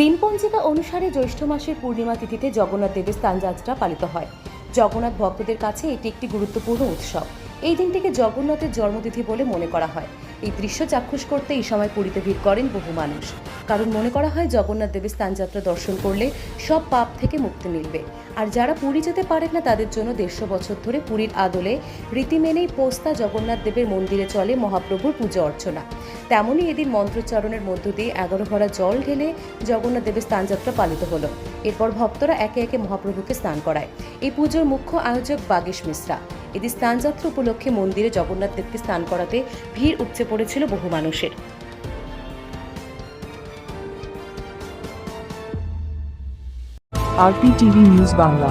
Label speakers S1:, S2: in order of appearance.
S1: দিনপঞ্জিকা অনুসারে জ্যৈষ্ঠ মাসের পূর্ণিমা তিথিতে জগন্নাথ দেবের স্থানযাত্রা পালিত হয়। জগন্নাথ ভক্তদের কাছে এটি একটি গুরুত্বপূর্ণ উৎসব। এই দিনটিকে জগন্নাথের জন্মতিথি বলে মনে করা হয়। এই দৃশ্য চাক্ষুষ করতে এই সময় পুরীতে ভিড় করেন বহু মানুষ। কারণ মনে করা হয়, জগন্নাথ দেবের স্থানযাত্রা দর্শন করলে সব পাপ থেকে মুক্তি মিলবে। আর যারা পুরী যেতে পারেন না, তাদের জন্য দেড়শো বছর ধরে পুরীর আদলে রীতি মেনেই পোস্তা জগন্নাথ দেবের মন্দিরে চলে মহাপ্রভুর পুজো অর্চনা। তেমনই এদিন মন্ত্রোচ্চারণের মধ্য দিয়ে এগারো ভরা জল ঢেলে জগন্নাথ দেবের স্নানযাত্রা পালিত হলো। এরপর ভক্তরা একে একে মহাপ্রভুকে স্নান করায়। এই পুজোর মুখ্য আয়োজক বাগেশ মিশ্রা। এদিন স্নানযাত্রা উপলক্ষে মন্দিরে জগন্নাথ দেবকে স্নান করাতে ভিড় উপচে পড়েছিল বহু মানুষের।
S2: RPTV news Bangla